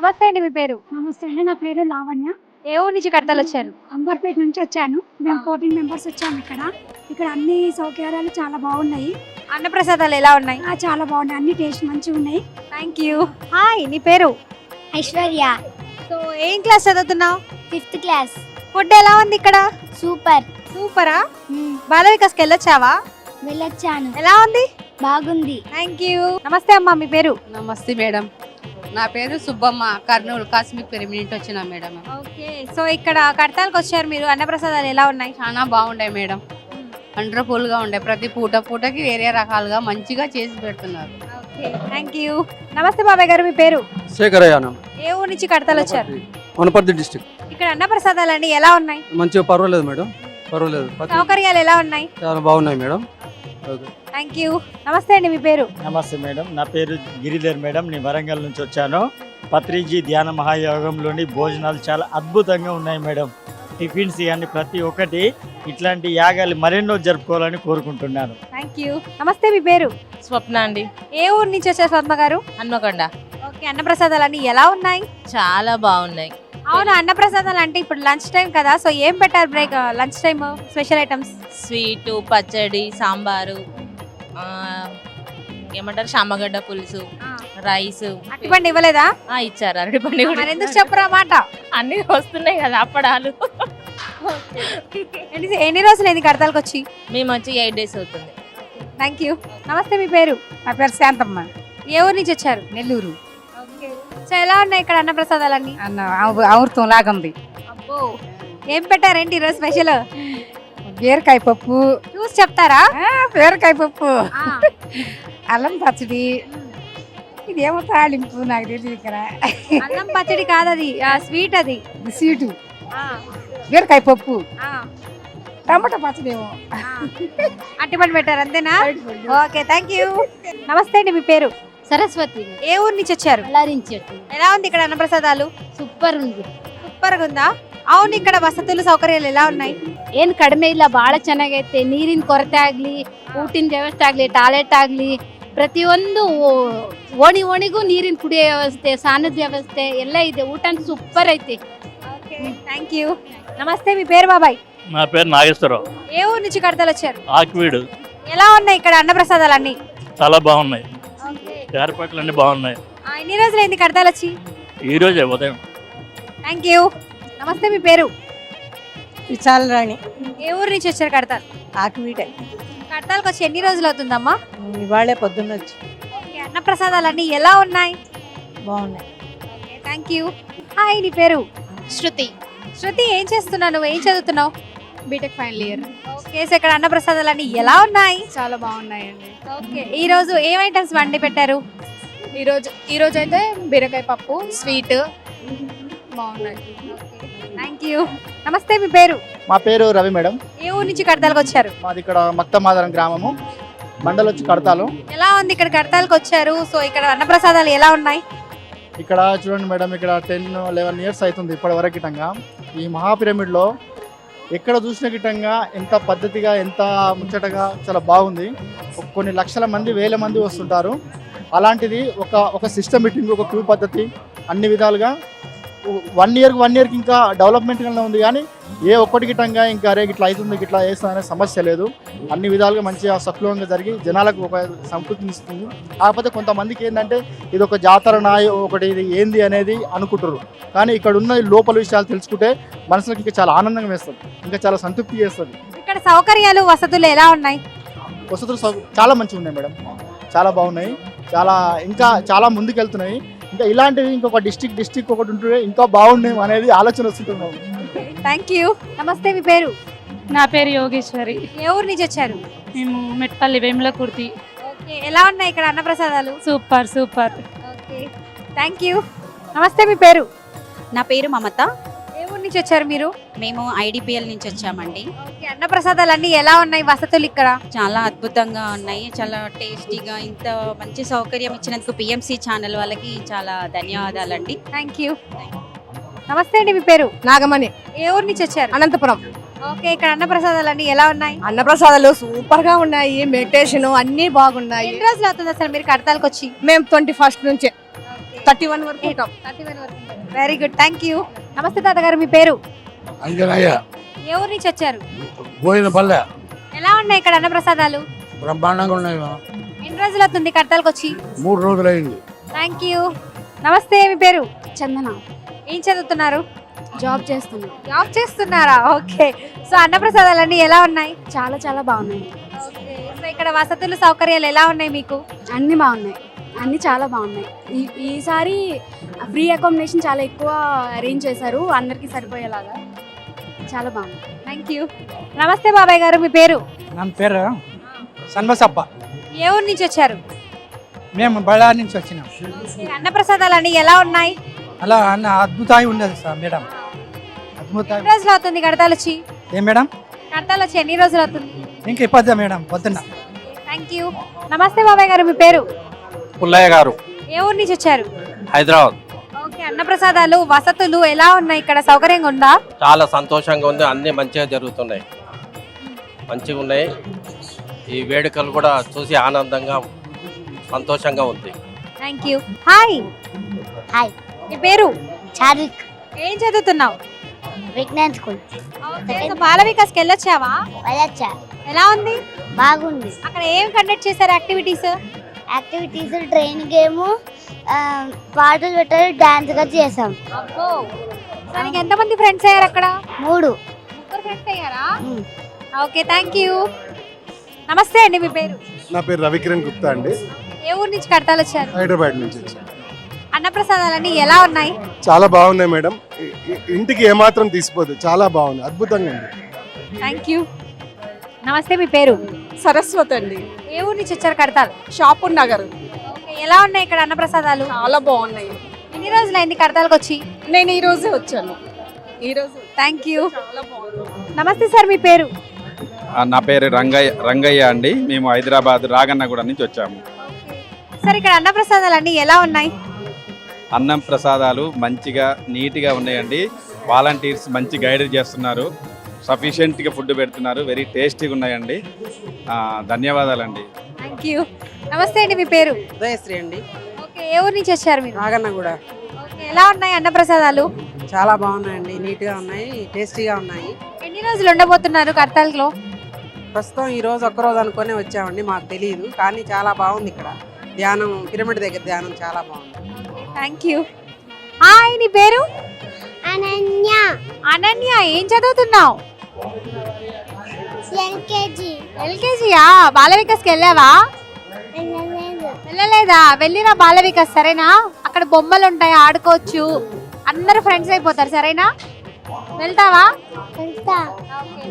నమస్తే అండి మీ పేరు? నమస్తే అండి నా పేరు లావణ్య. ఏ ఊరు నుంచి కడతలు వచ్చారు? అంబర్పేట నుంచి వచ్చాను. మేము ఫోర్టీన్ మెంబర్స్ వచ్చాము ఇక్కడ. ఇక్కడ అన్ని సౌకర్యాలు చాలా బాగున్నాయి. అన్నప్రసాదాలు ఎలా ఉన్నాయి? ఆ, చాలా బాగున్నాయి. అన్ని టేస్ట్ మంచిగా ఉన్నాయి. థ్యాంక్ యూ హాయ్ నీ పేరు? ఐశ్వర్య. సో ఏం క్లాస్ చదువుతున్నావు? Fifth class. ఫుడ్ ఎలా ఉంది ఇక్కడ? సూపర్. సూపరా? బాల వికాస్కి వెళ్ళొచ్చావా? వెళ్ళొచ్చాను. ఎలా ఉంది? బాగుంది. థ్యాంక్ యూ నమస్తే అమ్మా మీ పేరు? నమస్తే మేడం. నా పేరు సుబ్బమ్మ కర్నూలు కాస్మిక్ పెరిమినెంట్ వచ్చిన మేడం. ఓకే సో ఇక్కడ కడతాలకు వచ్చారు మీరు అన్నప్రసాదాలు ఎలా ఉన్నాయి? చాలా బాగుండే మేడం. వండర్ఫుల్గా ఉండే ప్రతి పూట పూటకి వేరే రకాలుగా మంచిగా చేసి పెడుతున్నారు. Okay thank you. నమస్తే బాబాయ్ గారు మీ పేరు? శేఖరయ్యాన ఏ ఊరు నుంచి కడతాలు వచ్చారు? వనపర్తి డిస్టిక్. ఇక్కడ అన్నప్రసాదాలు అన్ని ఎలా ఉన్నాయి? మంచిగా పర్వాలేదు మేడం పర్వాలేదు. సౌకర్యాలు ఎలా ఉన్నాయి? చాలా బాగున్నాయి మేడం. థ్యాంక్ యూ నమస్తే అండి మీ పేరు? నమస్తే మేడం. నా పేరు గిరిధర్ మేడం. నేను వరంగల్ నుంచి వచ్చాను. పత్రిజీ ధ్యాన మహాయోగంలోని భోజనాలు చాలా అద్భుతంగా ఉన్నాయి మేడం. టిఫిన్స్ కానీ ప్రతి ఒక్కటి ఇట్లాంటి యాగాలు మరెన్నో జరుపుకోవాలని కోరుకుంటున్నాను. థ్యాంక్ యూ నమస్తే మీ పేరు? స్వప్న అండి. ఏ ఊరు నుంచి వచ్చారు స్వర్ణ గారు? హన్మకొండ. ఓకే అన్నప్రసాదాలు అన్ని ఎలా ఉన్నాయి? చాలా బాగున్నాయి. అవును అన్నప్రసాదాలు అంటే ఇప్పుడు లంచ్ టైం కదా సో ఏం పెట్టారు break lunch time special items sweet పచ్చడి సాంబారు ఆ, ఏమంటారు శామగడ్డ పులుసు రైస్. అట్టుబండి ఇవ్వలేదా? ఆ, ఇచ్చారు అరటిపండి కూడా మరి ఎందుకు చెప్పరా మాట? అన్ని వస్తున్నాయి కదా అప్పడాలు. ఎన్ని ఎన్ని రోజులు అయింది కడతాలకు వచ్చి? మేము వచ్చి ఎయిట్ డేస్ అవుతుంది. థ్యాంక్ యూ నమస్తే మీ పేరు? నా పేరు శాంతమ్మ. ఏ ఊరు నుంచి వచ్చారు? నెల్లూరు. సో ఎలా ఉన్నాయి ఇక్కడ అన్నప్రసాదాలన్నీ? అన్న అమృ- అమృతం లాగుంది. అబ్బో ఏం పెట్టారేంటి ఈరోజు స్పెషల్? బీరకాయ పప్పు. చూసి చెప్తారా? బీరకాయ పప్పు. అల్లం పచ్చడి. ఇదేమో తాలింపు నాకు తెలియదు ఇక్కడ. అన్నం పచ్చడి కాదు అది స్వీట్ అది. స్వీటు. బీరకాయ పప్పు. టమాటా పచ్చడి ఏమో ఆ. అట్టిపండు పెట్టారు అంతేనా? ఓకే థ్యాంక్ యూ నమస్తే అండి మీ పేరు? సరస్వతి ఏ ఊరు నుంచి వచ్చారు అల్లారించెట్టు ఎలా ఉంది ఇక్కడ అన్నప్రసాదాలు ಸೂಪರ್ ఉంది సూపర్ గా ఉందా అవును ఇక్కడ వసతులు సౌకర్యాలు ఎలా ఉన్నాయి ಏನು ಕಡಿಮೆ ಇಲ್ಲ ಭಾಳ ಚೆನ್ನಾಗೈತೆ ನೀರಿನ ಕೊರತೆ ಆಗಲಿ ಊಟಿನ ವ್ಯವಸ್ಥೆ ಆಗಲಿ ಟಾಯ್ಲೆಟ್ ಆಗಲಿ ಪ್ರತಿಯೊಂದು ಓ- ಓಣಿ ಓಣಿಗೂ ನೀರಿನ ಕುಡಿಯೋ ವ್ಯವಸ್ಥೆ ಸ್ನಾನದ ವ್ಯವಸ್ಥೆ ಎಲ್ಲ ಇದೆ ಊಟ ಸೂಪರ್ ಐತಿ థ్యాంక్ యూ నమస్తే మీ పేరు బాబాయ్ నా పేరు నాగేశ్వరరావు ఏ ఊరు నుంచి కడతలు వచ్చారు ఆక్వీడు ఎలా ఉన్నాయి ఇక్కడ అన్నప్రసాదాలు అన్ని చాలా బాగున్నాయి ఏర్పాట్లు అన్ని బాగున్నాయి. ఆ, ఎన్ని రోజులు అయింది కడతాలు వచ్చి ఈ రోజే ఉదయం. థ్యాంక్ యూ నమస్తే మీ పేరు? విశాల రాణి. ఏ ఊరు నుంచి వచ్చారు కడతాలు? ఆకువీటే. కడతాలకు వచ్చి ఎన్ని రోజులు అవుతుందమ్మా? ఇవాళే పొద్దున్న వచ్చి. ఓకే, అన్నప్రసాదాలు అన్ని ఎలా ఉన్నాయి? బాగున్నాయి. థ్యాంక్ యూ హాయ్ నీ పేరు? శృతి. శృతి ఏం చేస్తున్నావు? నువ్వు ఏం చదువుతున్నావు? BTech final year okay so ఇక్కడ అన్నప్రసాదాలు అన్ని ఎలా ఉన్నాయి? చాలా బాగున్నాయండి. ఓకే ఈ రోజు ఏం ఐటమ్స్ వండి పెట్టారు? ఈరోజు ఈరోజు అయితే బీరకాయ పప్పు స్వీట్ బాగున్నాయి. థ్యాంక్ యూ నమస్తే మీ పేరు? మా పేరు రవి మేడం. ఏ ఊరు నుంచి కడతాలకు వచ్చారు? మాది ఇక్కడ మక్తమాదరం గ్రామము మండలం వచ్చి కడతాలు. ఎలా ఉంది ఇక్కడ కడతాలకు వచ్చారు? సో ఇక్కడ అన్నప్రసాదాలు ఎలా ఉన్నాయి? ఇక్కడ చూడండి మేడం ఇక్కడ టెన్ లెవెన్ ఇయర్స్ అవుతుంది ఇప్పటి వరకు ఈ మహాపిరమిడ్లో ఎక్కడ చూసిన గిట్టంగా ఎంత పద్ధతిగా ఎంత ముచ్చటగా చాలా బాగుంది. కొన్ని లక్షల మంది వేల మంది వస్తుంటారు. అలాంటిది ఒక ఒక సిస్టమేటిక్ ఒక క్యూ పద్ధతి అన్ని విధాలుగా వన్ ఇయర్కి వన్ ఇయర్కి ఇంకా డెవలప్మెంట్ ఉంది కానీ ఏ ఒక్కటి గిట్టంగా ఇంకా అరే ఇట్లా అవుతుంది ఇట్లా వేస్తుంది అనే సమస్య లేదు. అన్ని విధాలుగా మంచిగా సఫలంగా జరిగి జనాలకు ఒక సంతృప్తిని ఇస్తుంది కాకపోతే కొంతమందికి ఏంటంటే ఇది ఒక జాతర నాయ ఒకటి ఇది ఏంది అనేది అనుకుంటారు కానీ ఇక్కడ ఉన్న లోపల విషయాలు తెలుసుకుంటే మనసులకు ఇంకా చాలా ఆనందంగా వేస్తుంది. ఇంకా చాలా సంతృప్తి చేస్తుంది. ఇక్కడ సౌకర్యాలు వసతులు ఎలా ఉన్నాయి? వసతులు సౌ- చాలా మంచిగా ఉన్నాయి మేడం. చాలా బాగున్నాయి. చాలా ఇంకా చాలా ముందుకు వెళ్తున్నాయి ఇంకా ఇలాంటివి ఇంకొక డిస్టిక్ డిస్టిక్ ఒకటి ఉంటుంటే ఇంకా బాగున్నాయి అనేది ఆలోచన వస్తుంటున్నాం థ్యాంక్ యూ నమస్తే మీ పేరు? నా పేరు యోగేశ్వరి. ఏ ఊరు నుంచి వచ్చారు? మేము మెట్పల్లి వేముల కుర్తి ఓకే ఎలా ఉన్నాయి ఇక్కడ అన్నప్రసాదాలు? Super super okay thank you నమస్తే మీ పేరు? నా పేరు మమత. నుంచి వచ్చారు మీరు? మేము ఐడిపిఎల్ నుంచి వచ్చామండి. ఓకే అన్నప్రసాదాలు అన్ని ఎలా ఉన్నాయి? వసతులు ఇక్కడ? చాలా అద్భుతంగా ఉన్నాయి. చాలా టేస్టీగా ఇంత మంచి సౌకర్యం ఇచ్చినందుకు పిఎంసి ఛానల్ వాళ్ళకి చాలా ధన్యవాదాలండి. థ్యాంక్ యూ నమస్తే అండి మీ పేరు? నాగమణి. ఏ ఊరు నుంచి వచ్చారు? అనంతపురం. ఓకే ఇక్కడ అన్నప్రసాదాలు అన్ని ఎలా ఉన్నాయి? అన్నప్రసాదాలు సూపర్గా ఉన్నాయి. మెడిటేషన్ అన్ని బాగున్నాయి. ఎన్ని రోజులు అవుతుంది అసలు మీరు కడతాలకు వచ్చి మేము ట్వంటీ ఫస్ట్ నుంచే. థర్టీ వన్ వరకు ఉంటాం. వెరీ గుడ్ థ్యాంక్ యూ నమస్తే తాతగారు మీ పేరు? అంజనయ్య. ఏ ఊరు నుంచి వచ్చారు? పోయిన పల్లె ఎలా ఉన్నాయి ఇక్కడ అన్నప్రసాదాలు? బ్రహ్మాండంగా ఉన్నాయి ఎన్ని రోజులు అవుతుంది కడతాలకు వచ్చి మూడు రోజులైంది. థ్యాంక్ యూ నమస్తే మీ పేరు? చందన. ఏం చదువుతున్నారు? జాబ్ చేస్తున్నాను జాబ్ చేస్తున్నారా? ఓకే సో అన్నప్రసాదాలు అన్ని ఎలా ఉన్నాయి? చాలా చాలా బాగున్నాయి. ఓకే సో ఇక్కడ వసతులు సౌకర్యాలు ఎలా ఉన్నాయి మీకు? అన్నీ బాగున్నాయి. అన్నీ చాలా బాగున్నాయి. ఈ ఈసారి ఫ్రీ అకామిడేషన్ చాలా ఎక్కువ అరేంజ్ చేశారు. అందరికీ సరిపోయేలాగా. చాలా బాగుంది. థ్యాంక్ యూ నమస్తే బాబాయ్ గారు మీ పేరు? నా పేరు సన్మసప్ప ఏ ఊరు నుంచి వచ్చారు? మేము బళ్ళారి నుంచి వచ్చినాం. అన్నప్రసాదాలు అన్ని ఎలా ఉన్నాయి? అలా అన్న అద్భుతంగా ఉండదు సార్ మేడం. అద్భుతంగా ఎన్ని రోజులు అవుతుంది కడతాలు వచ్చి? ఏం మేడం? కడతాలు వచ్చి ఎన్ని రోజులు అవుతుంది? ఇంకా ఇప్పద్దా మేడం. పొద్దున్న. థ్యాంక్ యూ నమస్తే బాబాయ్ గారు మీ పేరు? పుల్లయ్య గారు. ఏ ఊరు నుంచి వచ్చారు? హైదరాబాద్. ఓకే అన్నప్రసాదాలు వసతులు ఎలా ఉన్నాయి? ఇక్కడ సౌకర్యంగా ఉందా? చాలా సంతోషంగా ఉంది. అన్నీ మంచిగా జరుగుతున్నాయి. మంచిగా ఉన్నాయి. ఈ వేడుకలు కూడా చూసి ఆనందంగా సంతోషంగా ఉంది. Thank you hi hi. నీ పేరు? చార్విక్ ఏం చదువుతున్నావు? విజ్ఞాన్ స్కూల్. బాల వికాస్కి వెళ్ళొచ్చావా? వెళ్ళొచ్చా. ఎలా ఉంది? బాగుంది. అక్కడ ఏం కండక్ట్ చేశారు యాక్టివిటీస్? యాక్టివిటీస్ ట్రైన్ గేమ్ పాటలు పెట్టారు డాన్స్గా చేసాం అబ్బో! సో నీకు ఎంతమంది ఫ్రెండ్స్ అయ్యారు అక్కడ? మూడు. ముగ్గురు ఫ్రెండ్స్ అయ్యారా. Okay thank you. నమస్తే అండి మీ పేరు? నా పేరు రవికిరణ్ గుప్తా అండి. ఏ ఊరు నుంచి కడతాలు వచ్చారు? హైదరాబాద్ నుంచి వచ్చాను. అన్నప్రసాదాలన్నీ ఎలా ఉన్నాయి? చాలా బాగున్నాయి మేడం. ఇంటికి ఏమాత్రం తీసిపోదు. చాలా బాగుంది. అద్భుతంగా ఉంది. Thank you. నమస్తే మీ పేరు? సరస్వతి అండి. ఏ ఊరు నుంచి వచ్చారు కడతాలు షాపూర్ నగర్. ఓకే ఎలా ఉన్నాయి ఇక్కడ అన్నప్రసాదాలు? చాలా బాగున్నాయి. ఎన్ని రోజులు అయింది కడతాలకు వచ్చి? నేను ఈ రోజే వచ్చాను. ఈ రోజు థ్యాంక్ యూ చాలా బాగుంది. నమస్తే సార్ మీ పేరు? నా పేరు రంగయ్య రంగయ్య అండి. మేము హైదరాబాద్ రాగన్నగూడ నుంచి వచ్చాము. సార్ ఇక్కడ అన్నప్రసాదాలు అన్నీ ఎలా ఉన్నాయి? అన్నం ప్రసాదాలు మంచిగా నీట్గా ఉన్నాయండి. వాలంటీర్స్ మంచి గైడ్ చేస్తున్నారు. సఫిషియెంట్గా ఫుడ్ పెడుతున్నారు. వెరీ టేస్టీగా ఉన్నాయండి. ఆ, ధన్యవాదాలండి. థ్యాంక్ యూ నమస్తే అండి మీ పేరు? ఉదయశ్రీ అండి. ఓకే ఏ ఊరు నుంచి వచ్చారు మీరు? నాగన్న కూడా. ఓకే ఎలా ఉన్నాయి అన్నప్రసాదాలు? చాలా బాగున్నాయండి. నీట్గా ఉన్నాయి టేస్టీగా ఉన్నాయి. ఎన్ని రోజులు ఉండబోతున్నారు కడతాల్లో ప్రస్తుతం ఈ రోజు ఒక్క రోజు అనుకునే వచ్చామండి మాకు తెలియదు కానీ చాలా బాగుంది ఇక్కడ. ధ్యానం పిరమిడ్ దగ్గర ధ్యానం చాలా బాగుంది. థ్యాంక్ యూ హాయ్ నీ పేరు? అనన్య. అనన్య ఏం చదువుతున్నావు? ఎల్కేజీ. ఎల్కేజీయా? బాల వికాస్కి వెళ్ళావా? వెళ్ళలేదా? వెళ్ళిరా బాల వికాస్ సరేనా? అక్కడ బొమ్మలు ఉంటాయి ఆడుకోవచ్చు. అందరూ ఫ్రెండ్స్ అయిపోతారు సరేనా? వెళ్తావా?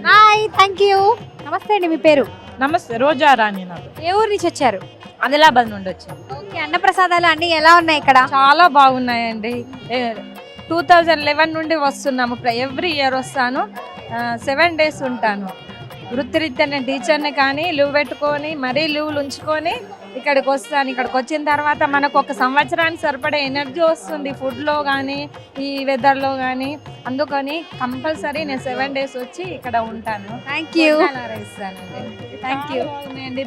హాయ్ థ్యాంక్ యూ నమస్తే అండి మీ పేరు? నమస్తే రోజా రాణి నాకు ఏ ఊరు నుంచి వచ్చారు? ఆదిలాబాద్ నుండి వచ్చాను. ఓకే అన్నప్రసాదాలు అన్ని ఎలా ఉన్నాయి ఇక్కడ? చాలా బాగున్నాయండి. టూ థౌజండ్ లెవెన్ నుండి వస్తున్నాము. ఎవ్రీ ఇయర్ వస్తాను. సెవెన్ డేస్ ఉంటాను. వృత్తిరీత్యా నేను టీచర్ని కానీ లీవ్ పెట్టుకొని మరీ లీవ్లు ఉంచుకొని ఇక్కడికి వస్తాను. ఇక్కడికి వచ్చిన తర్వాత మనకు ఒక సంవత్సరానికి సరిపడే ఎనర్జీ వస్తుంది. ఫుడ్లో కానీ ఈ వెదర్లో కానీ. అందుకని కంపల్సరీ నేను సెవెన్ డేస్ వచ్చి ఇక్కడ ఉంటాను. థ్యాంక్ యూ థ్యాంక్ యూ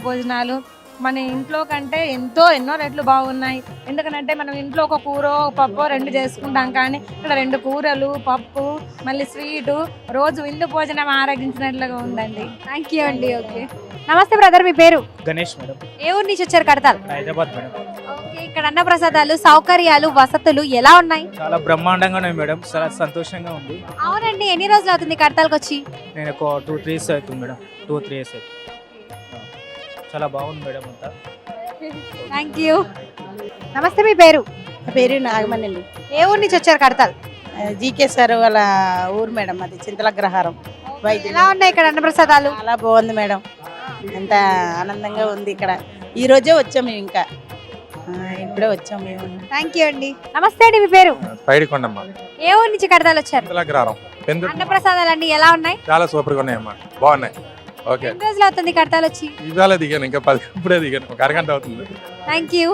భోజనాలు. మన ఇంట్లో కంటే ఎంతో ఎన్నో రెట్లు బాగున్నాయి. ఎందుకంటే మనం ఇంట్లో ఒక కూర పప్పు రెండు చేసుకుంటాం కానీ ఇక్కడ రెండు కూరలు పప్పు మళ్ళీ స్వీటు రోజు విందు భోజనం ఆరగించినట్లుగా ఉందండి. థ్యాంక్ యూ అండి ఓకే. నమస్తే బ్రదర్ మీ పేరు? గణేష్ మేడం. ఏ ఊరు నుంచి వచ్చారు కడతారు హైదరాబాద్ మేడం. ఓకే ఇక్కడ అన్నప్రసాదాలు సౌకర్యాలు వసతులు ఎలా ఉన్నాయి? చాలా బ్రహ్మాండంగా ఉన్నాయి మేడం. చాలా సంతోషంగా ఉంది. అవునండి ఎన్ని రోజులు అవుతుంది కడతాలకు వచ్చి నేను ఒక టూ త్రీ ఇయర్స్ అవుతుంది మేడం. టూ త్రీ ఇయర్స్ అవుతుంది. చాలా బాగుంది మేడం అంతా. థ్యాంక్ యూ నమస్తే మీ పేరు? పేరు నాగమణి అండి ఏ ఊరు నుంచి వచ్చారు కడతాలు? జీకే సార్ వాళ్ళ ఊరు మేడం అది చింతలగ్రహారం ఎలా ఉన్నాయి ఇక్కడ అన్నప్రసాదాలు? చాలా బాగుంది మేడం. ఎంత ఆనందంగా ఉంది ఇక్కడ. ఈ రోజే వచ్చాం మేము ఇంకా. ఆ, ఇప్పుడే వచ్చాం మేము. థ్యాంక్ యూ అండి. నమస్తే అండి మీ పేరు? పైడికొండమ్మ. ఏ ఊరు నుంచి కడతాలు వచ్చారు? పెందులగ్రహారం పెందు అన్నప్రసాదాలు అండి ఎలా ఉన్నాయి? చాలా సూపర్గా ఉన్నాయమ్మా. బాగున్నాయి. ఓకే ఎన్ని రోజులు అవుతుంది కడతాలు వచ్చి? ఇవాళ దిగాను ఇంకా పది ఇప్పుడే దిగాను ఒక అరగంట అవుతుంది. Thank you